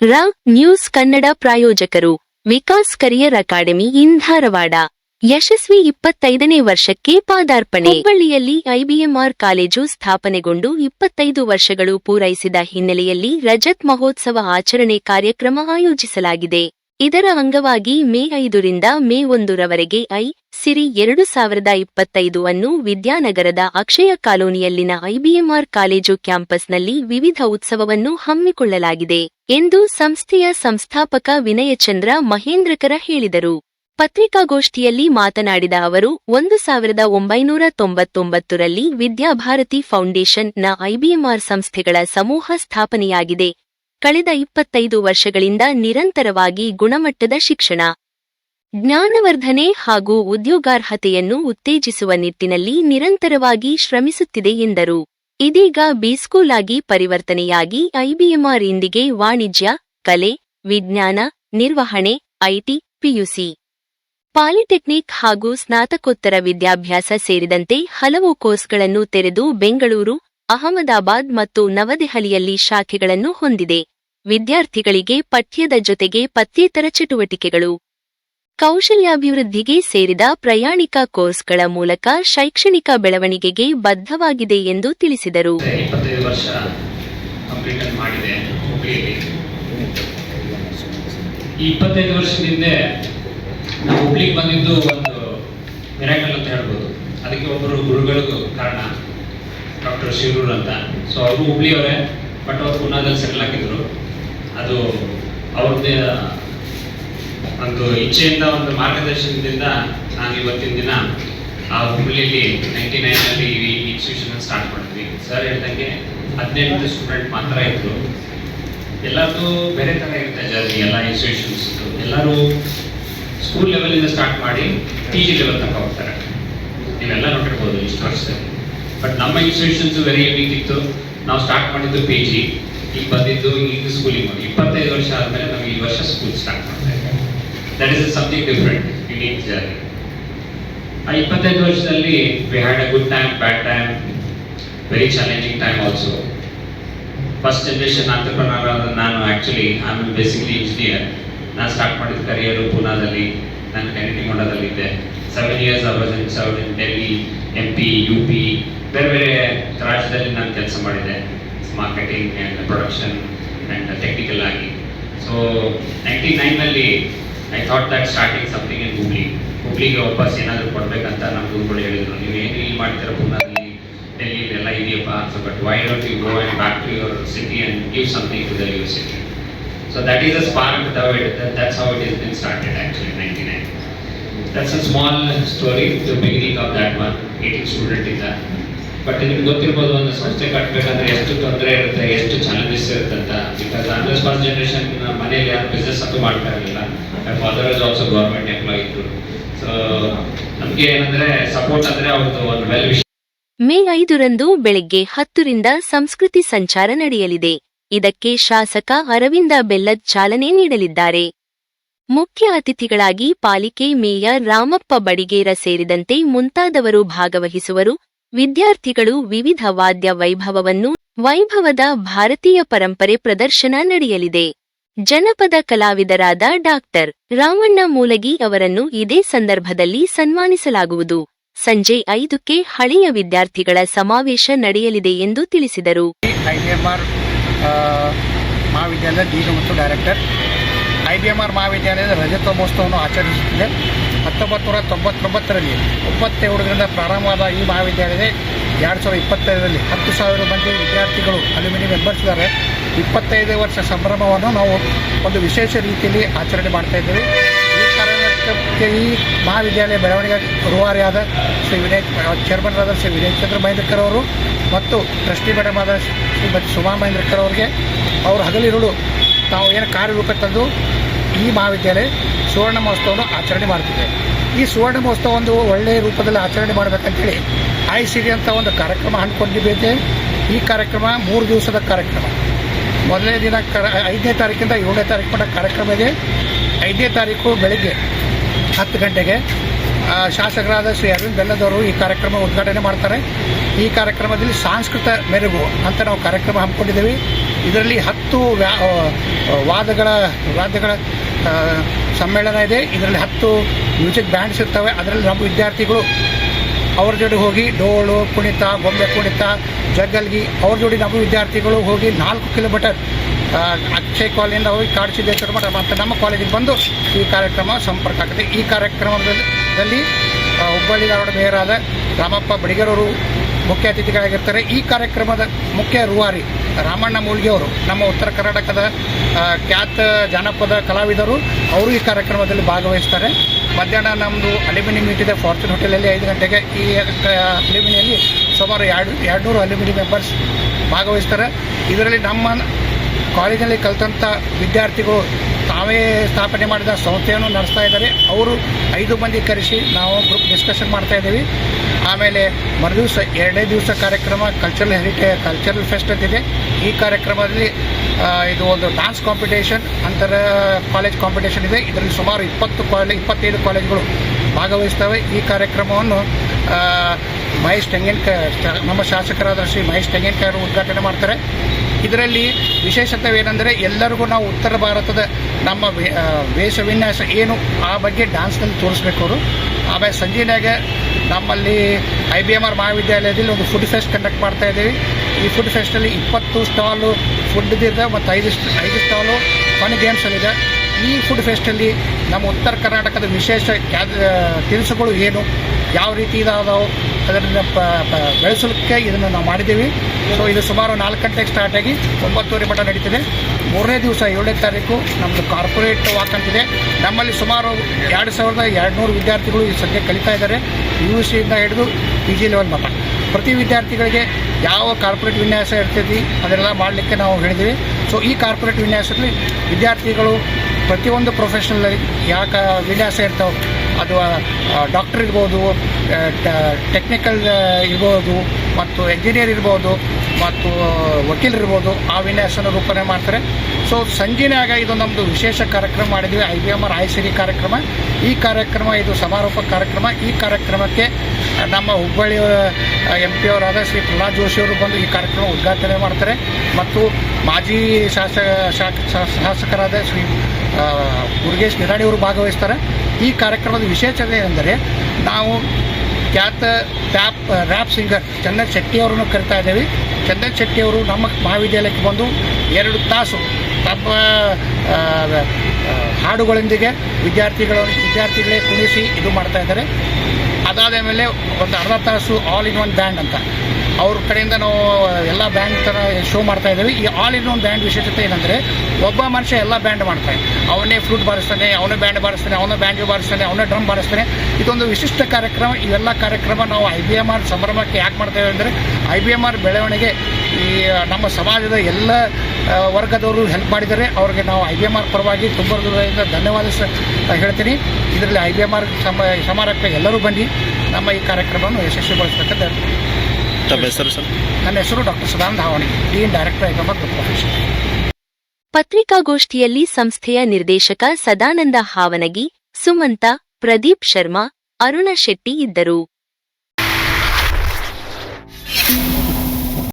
ರ ನ್ಯೂಸ್ ಕನ್ನಡ ಪ್ರಾಯೋಜಕರು Vikas career academy in Dharwad. ಯಶಸ್ವಿ ಇಪ್ಪತ್ತೈದನೇ ವರ್ಷಕ್ಕೆ ಪಾದಾರ್ಪಣೆ. ಹುಬ್ಬಳ್ಳಿಯಲ್ಲಿ ಐಬಿಎಂಆರ್ ಕಾಲೇಜು ಸ್ಥಾಪನೆಗೊಂಡು ಇಪ್ಪತ್ತೈದು ವರ್ಷಗಳು ಪೂರೈಸಿದ ಹಿನ್ನೆಲೆಯಲ್ಲಿ ರಜತ್ ಮಹೋತ್ಸವ ಆಚರಣೆ ಕಾರ್ಯಕ್ರಮ ಆಯೋಜಿಸಲಾಗಿದೆ. ಇದರ ಅಂಗವಾಗಿ ಮೇ ಐದರಿಂದ ಮೇ ಒಂದರವರೆಗೆ ಐ, ಸಿರಿ ಎರಡು ಸಾವಿರದ ಇಪ್ಪತ್ತೈದು ಅನ್ನು ವಿದ್ಯಾನಗರದ ಅಕ್ಷಯ ಕಾಲೋನಿಯಲ್ಲಿನ ಐಬಿಎಂಆರ್ ಕಾಲೇಜು ಕ್ಯಾಂಪಸ್ನಲ್ಲಿ ವಿವಿಧ ಉತ್ಸವವನ್ನು ಹಮ್ಮಿಕೊಳ್ಳಲಾಗಿದೆ ಎಂದು ಸಂಸ್ಥೆಯ ಸಂಸ್ಥಾಪಕ ವಿನಯಚಂದ್ರ ಮಹೇಂದ್ರಕರ ಹೇಳಿದರು. ಪತ್ರಿಕಾಗೋಷ್ಠಿಯಲ್ಲಿ ಮಾತನಾಡಿದ ಅವರು, ಒಂದು ಸಾವಿರದ ಒಂಬೈನೂರ ತೊಂಬತ್ತೊಂಬತ್ತರಲ್ಲಿ ವಿದ್ಯಾಭಾರತಿ ಫೌಂಡೇಶನ್ನ ಐಬಿಎಂಆರ್ ಸಂಸ್ಥೆಗಳ ಸಮೂಹ ಸ್ಥಾಪನೆಯಾಗಿದೆ. ಕಳೆದ ಇಪ್ಪತ್ತೈದು ವರ್ಷಗಳಿಂದ ನಿರಂತರವಾಗಿ ಗುಣಮಟ್ಟದ ಶಿಕ್ಷಣ, ಜ್ಞಾನವರ್ಧನೆ ಹಾಗೂ ಉದ್ಯೋಗಾರ್ಹತೆಯನ್ನು ಉತ್ತೇಜಿಸುವ ನಿಟ್ಟಿನಲ್ಲಿ ನಿರಂತರವಾಗಿ ಶ್ರಮಿಸುತ್ತಿದೆ ಎಂದರು. ಇದೀಗ ಬಿಸ್ಕೂಲ್ ಆಗಿ ಪರಿವರ್ತನೆಯಾಗಿ ಐಬಿಎಂಆರ್ ಇಂದಿಗೆ ವಾಣಿಜ್ಯ, ಕಲೆ, ವಿಜ್ಞಾನ, ನಿರ್ವಹಣೆ, ಐಟಿ, ಪಿಯುಸಿ, ಪಾಲಿಟೆಕ್ನಿಕ್ ಹಾಗೂ ಸ್ನಾತಕೋತ್ತರ ವಿದ್ಯಾಭ್ಯಾಸ ಸೇರಿದಂತೆ ಹಲವು ಕೋರ್ಸ್ಗಳನ್ನು ತೆರೆದು ಬೆಂಗಳೂರು, ಅಹಮದಾಬಾದ್ ಮತ್ತು ನವದೆಹಲಿಯಲ್ಲಿ ಶಾಖೆಗಳನ್ನು ಹೊಂದಿದೆ. ವಿದ್ಯಾರ್ಥಿಗಳಿಗೆ ಪಠ್ಯದ ಜೊತೆಗೆ ಪಠ್ಯೇತರ ಚಟುವಟಿಕೆಗಳು. ಕೌಶಲ್ಯಾಭಿವೃದ್ಧಿಗೆ ಸೇರಿದ ಪ್ರಯಾಣಿಕ ಕೋರ್ಸ್ಗಳ ಮೂಲಕ ಶೈಕ್ಷಣಿಕ ಬೆಳವಣಿಗೆಗೆ ಬದ್ಧವಾಗಿದೆ ಎಂದು ತಿಳಿಸಿದರು. ಹಿಂದೆ ನಾವು ಬಂದಿದ್ದು ಒಂದು ಅಂತ ಅದಕ್ಕೆ ಒಬ್ಬರು ಗುರುಗಳು ಕಾರಣ, ಡಾಕ್ಟರ್ ಶಿರೂರ್ ಅಂತ. ಸೊ ಅವರು ಹುಬ್ಳಿಯವರೇ, ಬಟ್ ಅವ್ರು ಪುನಾದಲ್ಲಿ ಸೆಟ್ಲ್ ಆಗಿದ್ರು. ಅದು ಅವ್ರದ್ದೇ ಒಂದು ಇಚ್ಛೆಯಿಂದ ಒಂದು ಮಾರ್ಗದರ್ಶನದಿಂದ ನಾನು ಇವತ್ತಿನ ದಿನ ಆ ಹುಬ್ಬಳ್ಳಿಯಲ್ಲಿ ನೈಂಟಿ ನೈನಲ್ಲಿ ಈ ಇನ್ಸ್ಟಿಟ್ಯೂಷನ್ ಸ್ಟಾರ್ಟ್ ಮಾಡಿದ್ವಿ. ಸರ್ ಹೇಳ್ದಂಗೆ ಹದಿನೆಂಟು ಸ್ಟೂಡೆಂಟ್ ಮಾತ್ರ ಇದ್ರು. ಎಲ್ಲರದು ಬೇರೆ ಥರ ಇರುತ್ತೆ ಜರ್ನಿ ಎಲ್ಲ ಇನ್ಸ್ಟಿಟ್ಯೂಷನ್ಸ್ ಎಲ್ಲರೂ ಸ್ಕೂಲ್ ಲೆವೆಲಿಂದ ಸ್ಟಾರ್ಟ್ ಮಾಡಿ ಪಿ ಜಿ ಲೆವೆಲ್ ತನಕ ಹೋಗ್ತಾರೆ. ನೀವೆಲ್ಲ ನೋಡಿರ್ಬೋದು ಇಷ್ಟು ವರ್ಷದಲ್ಲಿ. ಬಟ್ ನಮ್ಮ ಇನ್ಸ್ಟಿಟ್ಯೂಷನ್ಸ್ ವೆರಿ ಯೂನಿಕ್ ಇತ್ತು. ನಾವು ಸ್ಟಾರ್ಟ್ ಮಾಡಿದ್ದು ಪಿ ಜಿ ಬಂದಿದ್ದು ಈಗ ಸ್ಕೂಲಿಂಗ್ ಮಾಡಿ ಇಪ್ಪತ್ತೈದು ವರ್ಷ ಆದಮೇಲೆ ನಮ್ಗೆ ಈ ವರ್ಷ ಸ್ಕೂಲ್ ಸ್ಟಾರ್ಟ್ ಮಾಡ್ತಾ ಇದ್ದಾರೆ. That is something different unique journey ಆ ಇಪ್ಪತ್ತೈದು ವರ್ಷದಲ್ಲಿ we had a good time bad time very challenging time also first generation entrepreneur ಆದ ನಾನು ಆ್ಯಕ್ಚುಲಿ ಆಮ್ ಬೇಸಿಕಲಿ ಇಂಜಿನಿಯರ್ ನಾನು ಸ್ಟಾರ್ಟ್ ಮಾಡಿದ ಕರಿಯರು ಪೂನಾದಲ್ಲಿ, ನಾನು ಕೆನೆಟಿ ಮೊಂಡದಲ್ಲಿದ್ದೆ seven years in serve in Delhi M P U P ಬೇರೆ ಬೇರೆ ರಾಜ್ಯದಲ್ಲಿ ನಾನು ಕೆಲಸ ಮಾಡಿದೆ marketing and production and technical ಆಗಿ so ninety ನೈನಲ್ಲಿ I thought that starting something in Hubli ಹುಬ್ಳಿಗೆ ವಾಪಸ್ ಏನಾದರೂ ಕೊಡಬೇಕಂತ ನಮ್ಮ ಗುರುಗಳು ಹೇಳಿದರು. ನೀವು ಏನು ಇಲ್ಲಿ ಮಾಡ್ತೀರ ಪೂನಾದಲ್ಲಿ? ಡೆಲ್ಲಿ ಎಲ್ಲ ಇದೆಯಪ್ಪ? So but why don't you go and back to your city and give something to the university so that is a spark that's how it is been started actually ninety nine that's a small story the beginning of that one eighteen student ಇಂದ but ನಿಮ್ಗೆ ಗೊತ್ತಿರ್ಬೋದು ಒಂದು ಸಂಸ್ಥೆ ಕಟ್ಟಬೇಕಂದ್ರೆ ಎಷ್ಟು ತೊಂದರೆ ಇರುತ್ತೆ, ಎಷ್ಟು challenges ಇರುತ್ತೆ ಅಂತ. ಬಿಕಾಸ್ ಅಂಡರ್ಸ್ ಫಸ್ಟ್ ಜನರೇಷನ್ ಮನೆಯಲ್ಲಿ ಯಾರು ಬಿಸ್ನೆಸ್ ಅಂತೂ ಮಾಡ್ತಾ ಇರಲಿಲ್ಲ. Father is also government employ ಇದ್ರು ಸೊ ನಮಗೆ ಏನಂದ್ರೆ ಸಪೋರ್ಟ್ ಅಂದ್ರೆ ಅವ್ರದ್ದು ಒಂದು ವೆಲ್ ವಿಷಯ ಮೇ ಐದರಂದು ಬೆಳಗ್ಗೆ ಹತ್ತರಿಂದ ಸಂಸ್ಕೃತಿ ಸಂಚಾರ ನಡೆಯಲಿದೆ. ಇದಕ್ಕೆ ಶಾಸಕ ಅರವಿಂದ ಬೆಲ್ಲದ್ ಚಾಲನೆ ನೀಡಲಿದ್ದಾರೆ. ಮುಖ್ಯ ಅತಿಥಿಗಳಾಗಿ ಪಾಲಿಕೆ ಮೇಯರ್ ರಾಮಪ್ಪ ಬಡಿಗೇರ ಸೇರಿದಂತೆ ಮುಂತಾದವರು ಭಾಗವಹಿಸುವರು. ವಿದ್ಯಾರ್ಥಿಗಳು ವಿವಿಧ ವಾದ್ಯ ವೈಭವವನ್ನು, ವೈಭವದ ಭಾರತೀಯ ಪರಂಪರೆ ಪ್ರದರ್ಶನ ನಡೆಯಲಿದೆ. ಜನಪದ ಕಲಾವಿದರಾದ ಡಾಕ್ಟರ್ ರಾಮಣ್ಣ ಮೂಲಗಿ ಅವರನ್ನು ಇದೇ ಸಂದರ್ಭದಲ್ಲಿ ಸನ್ಮಾನಿಸಲಾಗುವುದು. ಸಂಜೆ ಐದಕ್ಕೆ ಹಳೆಯ ವಿದ್ಯಾರ್ಥಿಗಳ ಸಮಾವೇಶ ನಡೆಯಲಿದೆ ಎಂದು ತಿಳಿಸಿದರು. ಐ ಬಿ ಎಂ ಆರ್ ಮಹಾವಿದ್ಯಾಲಯದ ಮತ್ತು ಡೈರೆಕ್ಟರ್. ಐ ಬಿ ರಜತ ಆರ್ ಮಹಾವಿದ್ಯಾಲಯದ ರಜತೋತ್ಸವವನ್ನು ಆಚರಿಸುತ್ತಿದೆ. ಹತ್ತೊಂಬತ್ತು ನೂರ ತೊಂಬತ್ತೊಂಬತ್ತರಲ್ಲಿ ಒಂಬತ್ತೇಳರಿಂದ ಪ್ರಾರಂಭವಾದ ಈ ಮಹಾವಿದ್ಯಾಲಯದಲ್ಲಿ ಎರಡು ಸಾವಿರದ ಇಪ್ಪತ್ತೈದರಲ್ಲಿ ಹತ್ತು ಸಾವಿರ ಮಂದಿ ವಿದ್ಯಾರ್ಥಿಗಳು ಅಲ್ಯೂಮಿನಿ ಮೆಂಬರ್ಸಿದ್ದಾರೆ ಇಪ್ಪತ್ತೈದು ವರ್ಷ ಸಂಭ್ರಮವನ್ನು ನಾವು ಒಂದು ವಿಶೇಷ ರೀತಿಯಲ್ಲಿ ಆಚರಣೆ ಮಾಡ್ತಾ ಇದ್ದೀವಿ. ಈ ಕಾರಣಕ್ಕೆ ಈ ಮಹಾವಿದ್ಯಾಲಯ ಬೆಳವಣಿಗೆ ರೂವಾರಿಯಾದ ಶ್ರೀ ವಿನಯ್ ಚೇರ್ಮನ್ ಶ್ರೀ ವಿನಯ್ ಚಂದ್ರ ಮಹೇಂದ್ರಕರ್ ಅವರು ಮತ್ತು ಟ್ರಸ್ಟಿ ಮೇಡಮ್ ಆದ ಶ್ರೀಮತಿ ಸುಮಾ ಮಹೇಂದ್ರಕರ್ ಅವರಿಗೆ. ಅವರು ಹಗಲಿರುಳು ತಾವು ಏನು ಕಾರ್ಯರೂಪ ತಂದು ಈ ಮಹಾವಿದ್ಯಾಲಯ ಸುವರ್ಣ ಮಹೋತ್ಸವವನ್ನು ಆಚರಣೆ ಮಾಡ್ತಿದೆ ಈ ಸುವರ್ಣ ಮಹೋತ್ಸವ ಒಂದು ಒಳ್ಳೆಯ ರೂಪದಲ್ಲಿ ಆಚರಣೆ ಮಾಡಬೇಕಂತೇಳಿ ಐ ಸಿ ಡಿ ಅಂತ ಒಂದು ಕಾರ್ಯಕ್ರಮ ಹಮ್ಮಿಕೊಂಡಿದ್ದೆ ಈ ಕಾರ್ಯಕ್ರಮ ಮೂರು ದಿವಸದ ಕಾರ್ಯಕ್ರಮ. ಮೊದಲನೇ ದಿನ ಕರ, ಐದನೇ ತಾರೀಕಿಂದ ಏಳನೇ ತಾರೀಕು ಮಟ್ಟ ಕಾರ್ಯಕ್ರಮ ಇದೆ. ಐದನೇ ತಾರೀಕು ಬೆಳಿಗ್ಗೆ ಹತ್ತು ಗಂಟೆಗೆ ಶಾಸಕರಾದ ಶ್ರೀ ಅರವಿಂದ್ ಬೆಲ್ಲದವರು ಈ ಕಾರ್ಯಕ್ರಮ ಉದ್ಘಾಟನೆ ಮಾಡ್ತಾರೆ. ಈ ಕಾರ್ಯಕ್ರಮದಲ್ಲಿ ಸಾಂಸ್ಕೃತ ಮೆರುಗು ಅಂತ ನಾವು ಕಾರ್ಯಕ್ರಮ ಹಮ್ಮಿಕೊಂಡಿದ್ದೀವಿ. ಇದರಲ್ಲಿ ಹತ್ತು ವಾದಗಳ, ವಾದ್ಯಗಳ ಸಮ್ಮೇಳನ ಇದೆ. ಇದರಲ್ಲಿ ಹತ್ತು ಮ್ಯೂಸಿಕ್ ಬ್ಯಾಂಡ್ಸ್ ಇರ್ತವೆ. ಅದರಲ್ಲಿ ನಮ್ಮ ವಿದ್ಯಾರ್ಥಿಗಳು ಅವ್ರ ಜೋಡಿ ಹೋಗಿ ಡೋಳು ಕುಣಿತ, ಗೊಂಬೆ ಕುಣಿತ, ಜಗ್ಗಲ್ಗಿ ಅವ್ರ ಜೋಡಿ ನಮ್ಮ ವಿದ್ಯಾರ್ಥಿಗಳು ಹೋಗಿ ನಾಲ್ಕು ಕಿಲೋಮೀಟರ್ ಅಕ್ಷಯ ಕಾಲೇಜಿಂದ ಹೋಗಿ ಕಾಡ್ಸಿದ್ದೇಶ್ವರ ಮಠ ಮತ್ತು ನಮ್ಮ ಕಾಲೇಜಿಗೆ ಬಂದು ಈ ಕಾರ್ಯಕ್ರಮ ಸಂಪರ್ಕ ಆಗುತ್ತೆ ಈ ಕಾರ್ಯಕ್ರಮದಲ್ಲಿ ಹುಬ್ಬಳ್ಳಿ ಧಾರವಾಡ ಮೇಯರಾದ ರಾಮಪ್ಪ ಬಡಿಗರವರು ಮುಖ್ಯ ಅತಿಥಿಗಳಾಗಿರ್ತಾರೆ. ಈ ಕಾರ್ಯಕ್ರಮದ ಮುಖ್ಯ ರೂವಾರಿ ರಾಮಣ್ಣ ಮೂಲ್ಗಿಯವರು ನಮ್ಮ ಉತ್ತರ ಕರ್ನಾಟಕದ ಖ್ಯಾತ ಜಾನಪದ ಕಲಾವಿದರು, ಅವರು ಈ ಕಾರ್ಯಕ್ರಮದಲ್ಲಿ ಭಾಗವಹಿಸ್ತಾರೆ. ಮಧ್ಯಾಹ್ನ ನಮ್ಮದು ಅಲ್ಯೂಮಿನಿಯಂ ಮೀಟ್ ಇದೆ, ಫಾರ್ಚೂನ್ ಹೋಟೆಲಲ್ಲಿ ಐದು ಗಂಟೆಗೆ ಈ ಅಲ್ಯೂಮಿನಿಯಲ್ಲಿ ಸುಮಾರು ಎರಡು ಎರಡು ನೂರು ಅಲ್ಯೂಮಿನಿಯಂ ಮೆಂಬರ್ಸ್ ಭಾಗವಹಿಸ್ತಾರೆ. ಇದರಲ್ಲಿ ನಮ್ಮ ಕಾಲೇಜಿನಲ್ಲಿ ಕಲಿತಂಥ ವಿದ್ಯಾರ್ಥಿಗಳು ತಾವೇ ಸ್ಥಾಪನೆ ಮಾಡಿದ ಸಂಸ್ಥೆಯನ್ನು ನಡೆಸ್ತಾ ಇದ್ದಾರೆ. ಅವರು ಐದು ಮಂದಿ ಕರೆಸಿ ನಾವು ಗ್ರೂಪ್ ಡಿಸ್ಕಷನ್ ಮಾಡ್ತಾ ಇದ್ದೀವಿ. ಆಮೇಲೆ ಮರುದಿವಸ ಎರಡನೇ ದಿವಸ ಕಾರ್ಯಕ್ರಮ ಕಲ್ಚರಲ್ ಹೆರಿಟೇ ಕಲ್ಚರಲ್ ಫೆಸ್ಟ್ ಅಂತಿದೆ ಈ ಕಾರ್ಯಕ್ರಮದಲ್ಲಿ ಇದು ಒಂದು ಡಾನ್ಸ್ ಕಾಂಪಿಟೇಷನ್ ಅಂತರ ಕಾಲೇಜ್ ಕಾಂಪಿಟೇಷನ್ ಇದೆ. ಇದರಲ್ಲಿ ಸುಮಾರು ಇಪ್ಪತ್ತು ಕಾಲೇಜ್ ಇಪ್ಪತ್ತೈದು ಕಾಲೇಜುಗಳು ಭಾಗವಹಿಸ್ತವೆ. ಈ ಕಾರ್ಯಕ್ರಮವನ್ನು ಮಹೇಶ್ ತೆಂಗಿನಕಾಯಿ, ನಮ್ಮ ಶಾಸಕರಾದ ಶ್ರೀ ಮಹೇಶ್ ತೆಂಗಿನಕಾಯಿ ಅವರು ಉದ್ಘಾಟನೆ ಮಾಡ್ತಾರೆ. ಇದರಲ್ಲಿ ವಿಶೇಷತೆ ಏನಂದರೆ ಎಲ್ಲರಿಗೂ ನಾವು ಉತ್ತರ ಭಾರತದ ನಮ್ಮ ವೇಷ ವಿನ್ಯಾಸ ಏನು ಆ ಬಗ್ಗೆ ಡ್ಯಾನ್ಸ್ನಲ್ಲಿ ತೋರಿಸ್ಬೇಕು ಅವರು. ಆಮೇಲೆ ಸಂಜೆನಾಗ ನಮ್ಮಲ್ಲಿ ಐ ಬಿ ಎಂ ಆರ್ ಮಹಾವಿದ್ಯಾಲಯದಲ್ಲಿ ಒಂದು ಫುಡ್ ಫೆಸ್ಟ್ ಕಂಡಕ್ಟ್ ಮಾಡ್ತಾ ಇದ್ದೀವಿ. ಈ ಫುಡ್ ಫೆಸ್ಟಲ್ಲಿ ಇಪ್ಪತ್ತು ಸ್ಟಾಲು ಫುಡ್ದಿದೆ ಮತ್ತು ಐದು ಐದು ಸ್ಟಾಲು ಫನ್ ಗೇಮ್ಸಲ್ಲಿದೆ ಈ ಫುಡ್ ಫೆಸ್ಟಲ್ಲಿ ನಮ್ಮ ಉತ್ತರ ಕರ್ನಾಟಕದ ವಿಶೇಷ ತಿನಿಸುಗಳು ಏನು, ಯಾವ ರೀತಿ ಇದಾದವು ಅದನ್ನು ಬೆಳೆಸಲಿಕ್ಕೆ ಇದನ್ನು ನಾವು ಮಾಡಿದ್ದೀವಿ. ಸೊ ಇದು ಸುಮಾರು ನಾಲ್ಕು ಗಂಟೆಗೆ ಸ್ಟಾರ್ಟ್ ಆಗಿ ಒಂಬತ್ತುವರೆ ಮಟ್ಟ ನಡೀತಿದೆ. ಮೂರನೇ ದಿವಸ ಏಳನೇ ತಾರೀಕು ನಮ್ಮದು ಕಾರ್ಪೊರೇಟ್ ವಾಕ್ ಅಂತಿದೆ ನಮ್ಮಲ್ಲಿ ಸುಮಾರು ಎರಡು ಸಾವಿರದ ಎರಡುನೂರು ವಿದ್ಯಾರ್ಥಿಗಳು ಈ ಸದ್ಯ ಕಲಿತಾ ಇದ್ದಾರೆ. ಯು ಸಿಯಿಂದ ಹಿಡಿದು ಪಿ ಜಿ ಲೆವೆಲ್ ಮಟ್ಟ ಪ್ರತಿ ವಿದ್ಯಾರ್ಥಿಗಳಿಗೆ ಯಾವ ಕಾರ್ಪೊರೇಟ್ ವಿನ್ಯಾಸ ಇರ್ತೈತಿ ಅದೆಲ್ಲ ಮಾಡಲಿಕ್ಕೆ ನಾವು ಹೇಳಿದ್ದೀವಿ. ಸೊ ಈ ಕಾರ್ಪೊರೇಟ್ ವಿನ್ಯಾಸದಲ್ಲಿ ವಿದ್ಯಾರ್ಥಿಗಳು ಪ್ರತಿಯೊಂದು ಪ್ರೊಫೆಷನಲ್ ಯಾಕೆ ವಿನ್ಯಾಸ ಇರ್ತಾವೆ, ಅದು ಡಾಕ್ಟರ್ ಇರ್ಬೋದು ಟೆಕ್ನಿಕಲ್ ಇರ್ಬೋದು, ಮತ್ತು ಎಂಜಿನಿಯರ್ ಇರ್ಬೋದು, ಮತ್ತು ವಕೀಲ್ ಇರ್ಬೋದು, ಆ ವಿನ್ಯಾಸನ ರೂಪಣೆ ಮಾಡ್ತಾರೆ. ಸೊ ಸಂಜೆನಾಗ ಇದು ನಮ್ಮದು ವಿಶೇಷ ಕಾರ್ಯಕ್ರಮ ಮಾಡಿದ್ವಿ, I B M R Isiri ಕಾರ್ಯಕ್ರಮ. ಈ ಕಾರ್ಯಕ್ರಮ ಇದು ಸಮಾರೋಪ ಕಾರ್ಯಕ್ರಮ. ಈ ಕಾರ್ಯಕ್ರಮಕ್ಕೆ ನಮ್ಮ ಹುಬ್ಬಳ್ಳಿ ಎಂ ಪಿ ಅವರಾದ ಶ್ರೀ ಪ್ರಹ್ಲಾದ್ ಜೋಶಿ ಅವರು ಬಂದು ಈ ಕಾರ್ಯಕ್ರಮ ಉದ್ಘಾಟನೆ ಮಾಡ್ತಾರೆ. ಮತ್ತು ಮಾಜಿ ಶಾಸಕ ಶಾಸಕರಾದ ಶ್ರೀ ಮುರುಗೇಶ್ ನಿರಾಣಿ ಅವರು ಭಾಗವಹಿಸ್ತಾರೆ. ಈ ಕಾರ್ಯಕ್ರಮದ ವಿಶೇಷತೆ ಏನೆಂದರೆ ನಾವು ಖ್ಯಾತ tap, rap singer Chandan Shetty ಅವರನ್ನು ಕರಿತಾ ಇದ್ದೇವೆ. ಚಂದನ್ ಶೆಟ್ಟಿ ಅವರು ನಮ್ಮ ಮಹಾವಿದ್ಯಾಲಯಕ್ಕೆ ಬಂದು ಎರಡು ತಾಸು ತಮ್ಮ ಹಾಡುಗಳೊಂದಿಗೆ ವಿದ್ಯಾರ್ಥಿಗಳ, ವಿದ್ಯಾರ್ಥಿಗಳೇ ಕುಣಿಸಿ ಇದು ಮಾಡ್ತಾ ಇದ್ದಾರೆ. ಅದಾದ ಮೇಲೆ ಒಂದು ಅರ್ಧ ತಾಸು ಆಲ್ ಇನ್ ಒನ್ ಬ್ಯಾಂಡ್ ಅಂತ. ಅವ್ರ ಕಡೆಯಿಂದ ನಾವು ಎಲ್ಲ ಬ್ಯಾಂಡ್ ಥರ ಶೋ ಮಾಡ್ತಾ ಇದ್ದೀವಿ. ಈ ಆಲ್ ಇನ್ ಒನ್ ಬ್ಯಾಂಡ್ ವಿಶೇಷತೆ ಏನಂದರೆ, ಒಬ್ಬ ಮನುಷ್ಯ ಎಲ್ಲ ಬ್ಯಾಂಡ್ ಮಾಡ್ತಾನೆ. ಅವನೇ ಫ್ಲೂಟ್ ಬಾರಿಸ್ತಾನೆ, ಅವನೇ ಬ್ಯಾಂಡ್ ಬಾರಿಸ್ತಾನೆ, ಅವನೇ ಬ್ಯಾಂಡ್ ಬಾರಿಸ್ತಾನೆ, ಅವನೇ ಡ್ರಮ್ ಬಾರಿಸ್ತಾನೆ. ಇದೊಂದು ವಿಶಿಷ್ಟ ಕಾರ್ಯಕ್ರಮ. ಇವೆಲ್ಲ ಕಾರ್ಯಕ್ರಮ ನಾವು ಐ ಬಿ ಎಂ ಆರ್ ಸಂಭ್ರಮಕ್ಕೆ ಯಾಕೆ ಮಾಡ್ತೇವೆ ಅಂದರೆ ಐ ಬಿ ಎಂ ಆರ್ ಬೆಳವಣಿಗೆ ಈ, ನಮ್ಮ ಸಮಾಜದ ಎಲ್ಲ ವರ್ಗದವರು ಹೆಲ್ಪ್ ಮಾಡಿದರೆ ಅವ್ರಿಗೆ ನಾವು ಐ ಬಿ ಎಂ ಆರ್ ಪರವಾಗಿ ತುಂಬ ಹೃದಯದಿಂದ ಧನ್ಯವಾದ ಹೇಳ್ತೀನಿ. ಇದರಲ್ಲಿ ಐ ಬಿ ಎಂ ಆರ್ ಸಮ, ಸಮಾರಂಭಕ್ಕೆ ಎಲ್ಲರೂ ಬನ್ನಿ. ನಮ್ಮ ಈ ಕಾರ್ಯಕ್ರಮವನ್ನು ಯಶಸ್ವಿಗೊಳಿಸ್ತಕ್ಕಂಥ ತಮ್ಮ ಹೆಸರು ಸರ್? ನನ್ನ ಹೆಸರು doctor Sadananda Dhavani dean director M profession ಪತ್ರಿಕಾಗೋಷ್ಠಿಯಲ್ಲಿ ಸಂಸ್ಥೆಯ ನಿರ್ದೇಶಕ ಸದಾನಂದ ಹಾವನಗಿ ಸುಮಂತ ಪ್ರದೀಪ್ ಶರ್ಮಾ ಅರುಣ ಶೆಟ್ಟಿ ಇದ್ದರು.